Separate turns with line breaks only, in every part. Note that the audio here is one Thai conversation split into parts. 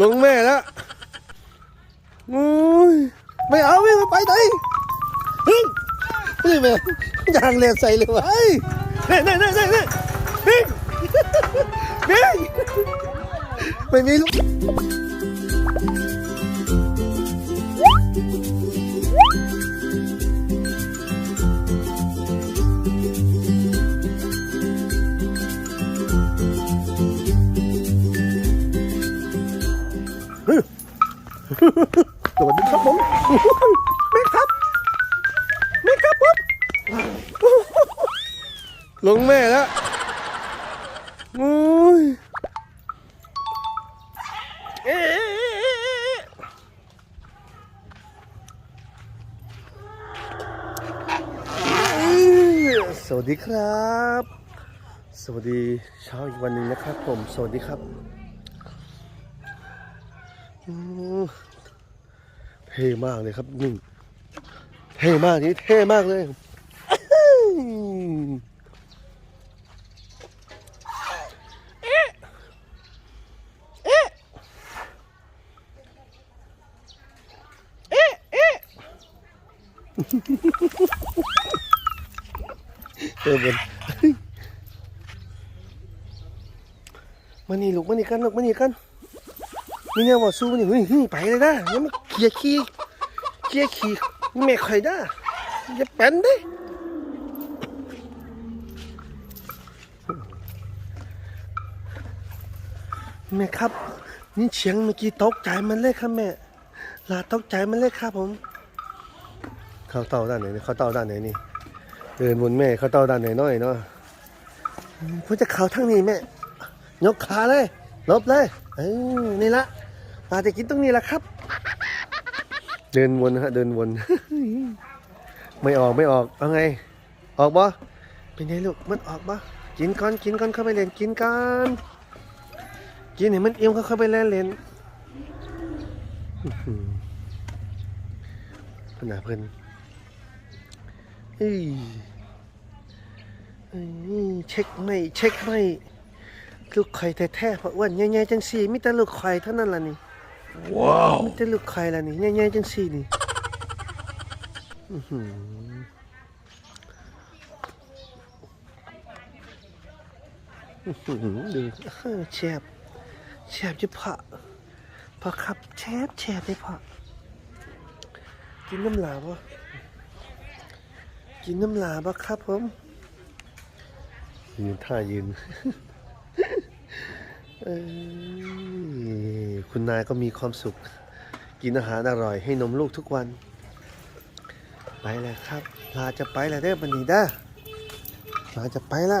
ลงแม่แล้วโอ้ยไม่เอาไม่ไปไหนเฮ้ยนี่แม่ยางเลียใส่เลยวะเฮ้ยเน่เน่เน่เน่เน่เฮ้ยเฮ้ยไม่มีลูก สวัสดีครับผมแม่ครับแม่ครับผมลงแม่แล้วโอ้ยเอ๊ะสวัสดีครับ สวัสดีเช้าอีกวันหนึ่งนะครับผม สวัสดีครับ เท่มากเลยครับนี่เท่มากนี่เท่มากเลยเออเนมานี่ลูกมานี่กันลูกมานี่กัน มีแนวว่าสู้มานี่เฮ้ยเฮ้ยไปเลยนะยังไม่เคลียขี้เคลียขี้แม่ใครได้อย่าเป็นด้แม่ครับ นี่เสียงเมื่อกี้ตกใจมันเลยครับแม่ลาตกใจมันเลยครับผม เข้าเต้าด้านไหนเนี่ข้าเต้าด้านไหนนี่เดินบนแม่เขาเต้าด้านไหนน้อยเนาะเพื่อจะเข่าทั้งนี้แม่ยกขาเลยลบเลยเออนี่ละ มาจะกินตรงนี้แหละครับ เดินวนฮะเดินวน ไม่ออกไม่ออกเอาไง ออกบ่เป็นไงลูกมันออกบ่กินก่อนกินก่อนเข้าไปเล่นกินก่อนกินให้มันเอี่ยมเข้าไปเล่นเล่นอื้อหือเพิ่นน่ะเพิ่นเอ้ยเอ้ยเช็คไม่เช็คไม่ลูกไข่แท้ๆเพราะอ้วนใหญ่ๆจังสี่มีแต่ลูกไข่เท่านั้นล่ะนี่ ว้าวมีแต่ลูกไข่ล่ะนี่ใหญ่ๆจังสี่นี่ดูแฉบแฉบจะพะพอครับแฉบแฉบเลยพอกินน้ำลาบ่กินน้ำลาบะครับผมยืนท่ายืน คุณนายก็มีความสุข กินอาหารอร่อยให้นมลูกทุกวัน ไปแล้วครับ ลาจะไปแล้วเด้อบันนี้ด้อลาจะไปละ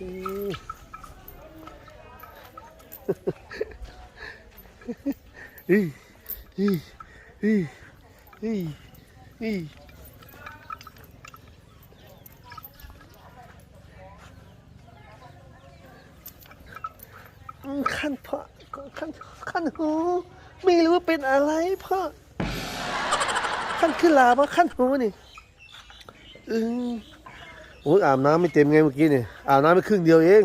อืมอีอีอีอี อีอืมขั้นพ่อขั้นขั้นหูไม่รู้ว่าเป็นอะไรพ่อขั้นขึ้นลาปะขั้นหูนี่อืมโอ้ยอาบน้ำไม่เต็มไงเมื่อกี้นี่อาบน้ำไปครึ่งเดียวเอง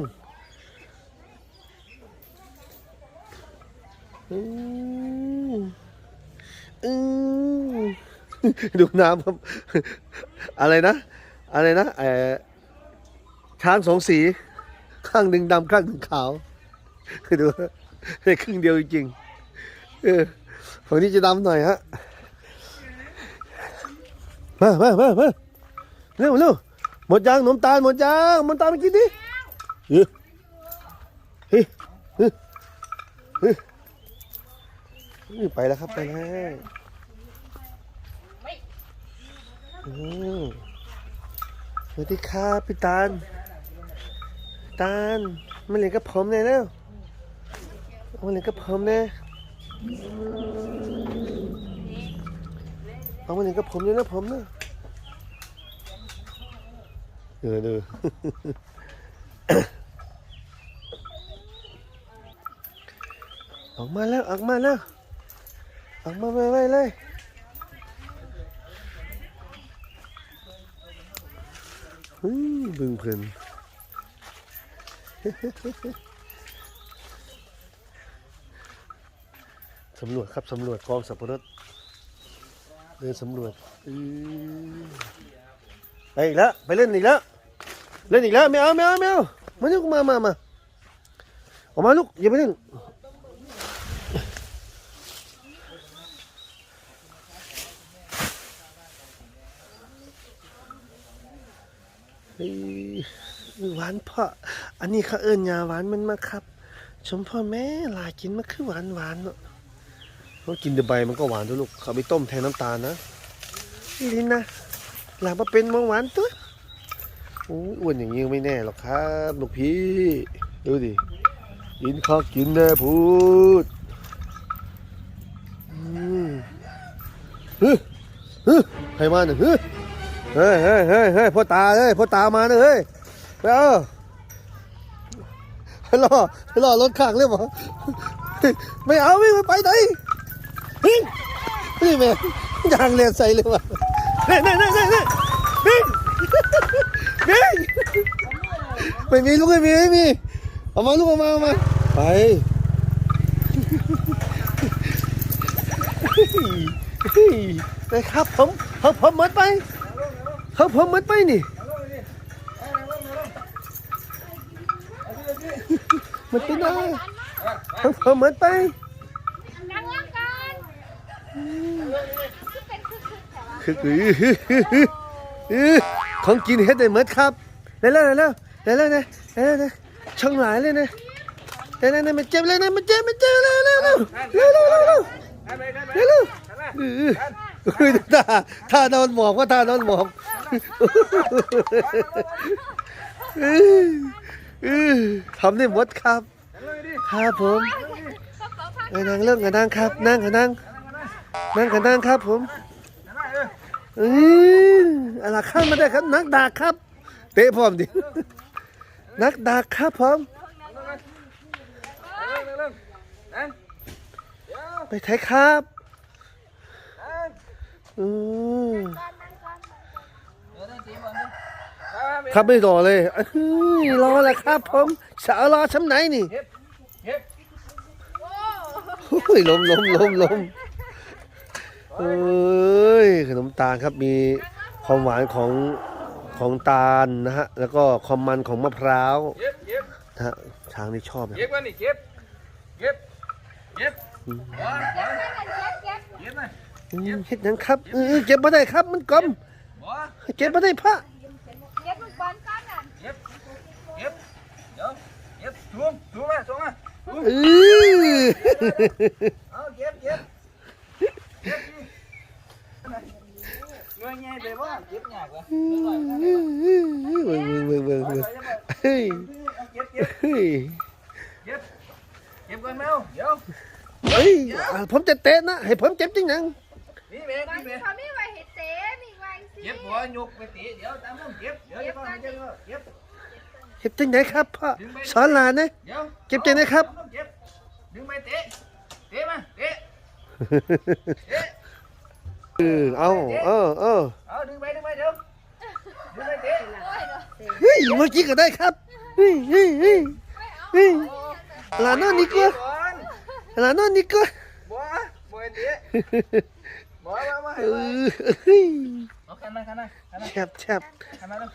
อืมอืมดูน้ำครับ อะไรนะ อะไรนะเออช้างสองสี ข้างหนึ่งดำข้างหนึ่งขาว ดูได้ครึ่งเดียวจริงเออฝั่งนี้จะดำหน่อยฮะมามามามาเร็วเร็วหมดยางขนมตาลหมดยางหมดตาลมากินดิเฮ้ยเฮ้ยเฮ้ยเฮ้ยเฮ้ยไปแล้วครับไปแล้วสวัสดีครับพี่ตาลตาลมาเล่นกับผมเลยแล้ว มาเล่นกับผมเลยเอามาเล่นกับผมเลยนะผมนะเออดูออกมาแล้วออกมาแล้วออกมาไวๆเลยเฮ้ยบึงเพลิน สำรวจครับสำรวจกองสับปะรดเดินสำรวจไปอีกแล้วไปเล่นอีกแล้วเล่นอีกแล้วไม่เอาไม่เอาไม่เอามานี่มามามาออกมาลูกอย่าไปเล่นหวานพ่ออันนี้เขาเอิญยาหวานมันมาครับ ชมพ่อแม่ลากินมันคือหวานหวานเนาะ เขากินแต่ใบมันก็หวานด้วยลูกเขาไปต้มแทนน้ำตาลนะลินนะหลามาเป็นเบาหวานตัวอ้ยอ้วนอย่างนี้ไม่แน่หรอกครับลูกพี่ดูดิกินข้าวกินแน่พูดเฮ้ยเฮ้ยใครมาเนี่ยเฮ้ยเฮ้ยเฮ้ยเฮ้ยเฮ้ยพ่อตาเฮ้ยพ่อตามาเนยเฮ้ยไปเอารอรอรถข้างเลยบ่ไม่เอาไม่ไปไหน เฮ้ยนี่แม่ยางเลียนใส่เลยว่ะเน่เน่เน่เน่เน่เน่เน่ไม่มีลูกไม่มีไม่มีเอามาลูกเอามาเอามาไปไปครับผมผมผมหมดไปผมผมหมดไปนี่มันไปได้ผมผมหมดไป
นั่งล่างกัน คือคือ
ของกินเฮ็ดได้หมดครับได้แล้วได้แล้วได้แล้วนะได้แล้วนะช่องหลายเลยนะได้แล้วนะมันเจ็บเลยนะมันเจ็บมันเจ็บเร็วเร็วเร็วเร็วเร็วเร็วเร็วเร็วเร็วอื้ออุ้ยท่าท่านอนหมอบว่าท่านอนหมอบทำได้หมดครับ ครับผมนั่งเรื่องกันนั่งครับ นั่งกันนั่ง นั่งกันนั่งครับผมเอ้ยอะไรข้ามมาได้ครับ นักดากครับ เตะพร้อมดิ นักดากครับผมไปไทยครับอืมครับไม่รอเลยรอแหละครับผมสาวรอช้ำไหนนี่โอ้ยลมลมลมลม เอ้ยขนมตาลครับมีความหวานของของตาลนะฮะแล้วก็ความมันของมะพร้าว
เก็บเก็บ
นะฮะช้างนี่ชอบนะ
เก็บกันนี่เก็บเก็บเก็บ
อืม
ว้า
เก็บเก็บเก็บ
เก็บนะ
อืมเฮ็ดหยังครับเออเก็บมาได้ครับมันกลม
ว้า
เก็บมาได้พระ
เก็บลูกบอลก้อนน่ะ
เก็บเก็บเดี๋ยวเก็บถุงถุงมาถุงมาถุง
เออ
เอาเก็บเก็บเก็บ เงินไงไปว่าเก็บยากวะ
เบิ่งเบิ่งเบิ่งเบิ่งเฮ้ย
เก็บเก็บ
เฮ้ย
เก็บเก็บก่อนแมวเดี๋ยว
เฮ้ยผมจะเตะนะให้ผมเจ็บจริงนัง
นี่เมย์
บ
นี่เมย์
เขาไม่ไหวเห็ดเต้มีไหวสิ
เก็บหัวยกไปตีเดี๋ยวตามผมเก็บเดี๋ยวจะต้องเก็บเก็บ
เจ็บจริงไหนครับพ่อสอนหลานนะ
เดี๋ย
เก็บจริงนะครับ
เก็บดึงไปเตะเตะมาเตะ เตะ
เออเอาเออเออ
เอาดึงไปดึงไปเดี๋ยวดึงไปเตะ
โอ้ยเนาะ
เฮ้ยเมื่อกี้ก็ได้ครับเฮ้ยเฮ้ยเฮ้ย
ไม่เอา
เฮ้ยหลานนอนนี่ก็
ก่อน
หลานนอนนี่ก็
บัวบัวเตะบัวมามา
เอ
ให้มา
อเฮ้ย
เอาขันมาขันมาขันมา
แฉบแฉบ
ขันมาเร็ว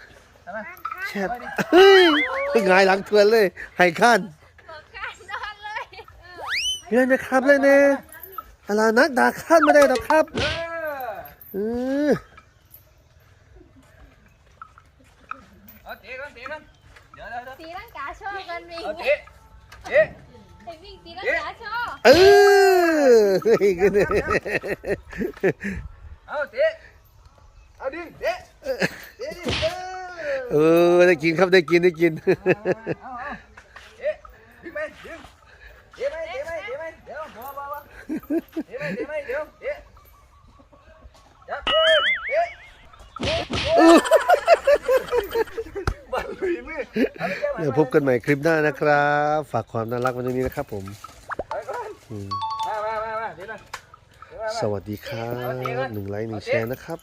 ขันมา
แฉบเฮ้ยหงายหลังทวนเลยให้ขั้น
บอกการนอนเลยเออ
เล่นนะครับเล่นเน่อะไรนักด่าขั้นไม่ได้หรอกครับ
เออ
เออ
เอาเตะกันเตะกันเดี๋ยวเดี๋ยวเดี๋ยว
ตีลังกาโชว์กันวิ่ง
เอาเตะเตะ
ไอ้วิ่งตีลังกาโชว์
เดี๋
ยว
พบกันใหม่คลิปหน้านะครับ ฝากความน่ารักไว้ตรงนี้นะครับผม
อื
มสวัสดีครับหนึ่งไลค์หนึ่งแชร์นะครับ